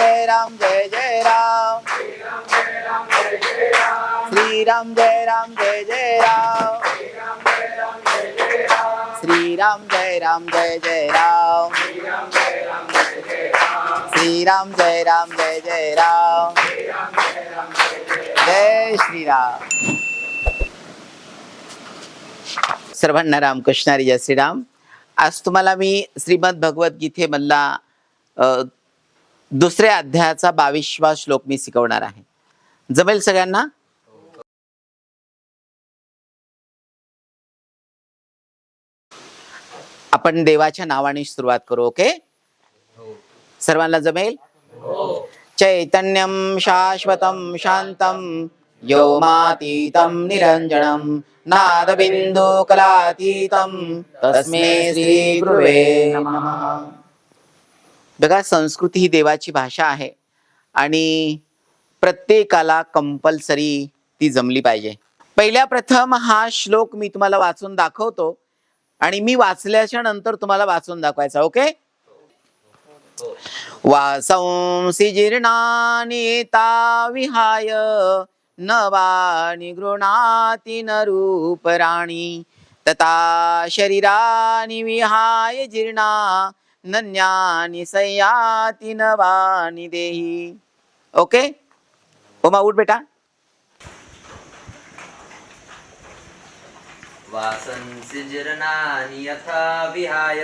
जय राम जय जय राम श्रीराम जय राम जय जय राम श्रीराम जय राम जय जय राम श्रीराम जय राम जय जय राम जय श्रीराम सर्वांना रामकृष्णारी जय श्रीराम. आज तुम्हाला मी श्रीमद भगवद्गीतेमधला अ, दुसऱ्या अध्यायाचा बावीसवा श्लोक मी शिकवणार आहे. जमेल सगळ्यांना? आपण देवाच्या नावाने सुरुवात करू ओके? सर्वांना जमेल? चैतन्यम शाश्वतम शांतम व्योमातीतं निरंजनम नादबिंदू कलातीतं तस्मै श्री गुरुवे नमः। बघा संस्कृती ही देवाची भाषा आहे आणि प्रत्येकाला कंपल्सरी ती जमली पाहिजे. पहिल्या प्रथम हा श्लोक मी तुम्हाला वाचून दाखवतो आणि मी वाचल्याच्या नंतर तुम्हाला वाचून दाखवायचा ओके? वासंसि जीर्णानि ता विहाय वाणी गृणाति न रूपराणि तथा शरीरानि विहाय जीर्णा नन्यानि संयाति नवानि देही। ओके ओमा उठ बेटा। वासंसि जीर्णानि यथा विहाय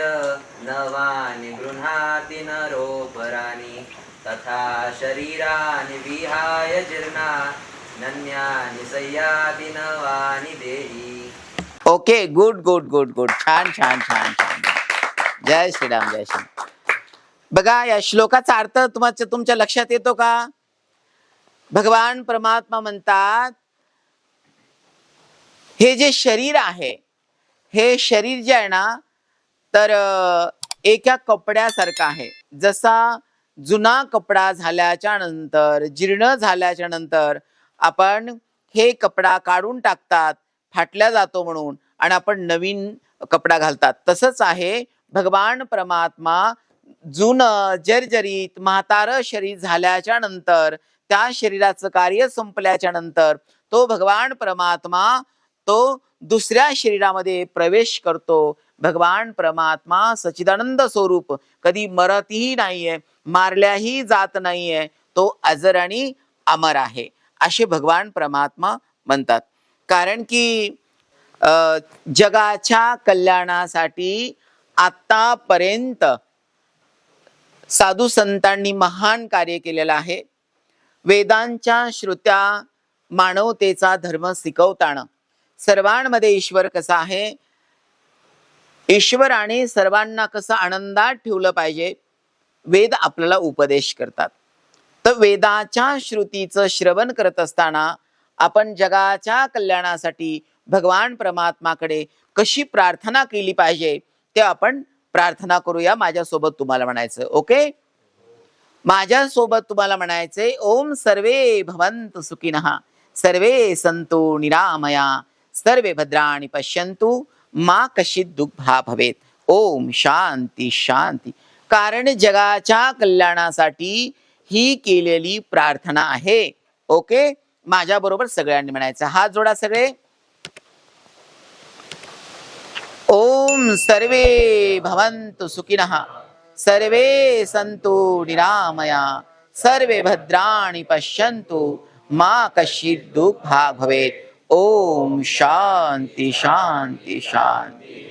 नवानि गृह्णाति नरोपराणि तथा शरीराणि विहाय जीर्णा नन्यानि संयाति नवानि देहि। Okay good good good good छान छान छान छान. जय श्रीराम जय श्रीराम. बघा या श्लोकाचा अर्थ तुमच्या तुमच्या लक्षात येतो का? भगवान परमात्मा म्हणतात हे जे शरीर आहे हे शरीर जे आहे ना तर एका कपड्यासारखं आहे. जसा जुना कपडा झाल्याच्यानंतर जीर्ण झाल्याच्यानंतर आपण हे कपडा काढून टाकतात फाटल्या जातो म्हणून आणि आपण नवीन कपडा घालतात. तसंच आहे भगवान परमात्मा जुनं जर्जरीत म्हातार शरीर झाल्याच्यानंतर त्या शरीराचं कार्य संपल्याच्या नंतर तो भगवान परमात्मा तो दुसऱ्या शरीरामध्ये प्रवेश करतो. भगवान परमात्मा सचिदानंद स्वरूप कधी मरतही नाहीये मारल्याही जात नाहीये तो अजर आणि अमर आहे असे भगवान परमात्मा म्हणतात. कारण की जगाच्या कल्याणासाठी आतापर्यंत साधू संतांनी महान कार्य केलेलं आहे. वेदांच्या श्रुत्या मानवतेचा धर्म शिकवताना सर्वांमध्ये ईश्वर कसा आहे? ईश्वराने सर्वांना कसं आनंदात ठेवलं पाहिजे? वेद आपल्याला उपदेश करतात. तर वेदाच्या श्रुतीचं श्रवण करत असताना आपण जगाच्या कल्याणासाठी भगवान परमात्माकडे कशी प्रार्थना केली पाहिजे? ते आपण प्रार्थना करूया. माझ्यासोबत तुम्हाला म्हणायचं ओके? माझ्यासोबत तुम्हाला म्हणायचे ओम सर्वे भवंत सुखिनः सर्वे संतो निरामया सर्वे भद्राणी पश्यंतु मा कशी दुःखा भवेत. ओम शांती शांती. कारण जगाच्या कल्याणासाठी ही केलेली प्रार्थना आहे ओके? माझ्या बरोबर सगळ्यांनी म्हणायचं. हात जोडा सगळे. ओम सर्वे भवन्तु सुखिनः सर्वे सन्तु निरामया सर्वे भद्राणि पश्यन्तु मा कश्चित् दुःखा भवेत् ओम शांती शांती शांती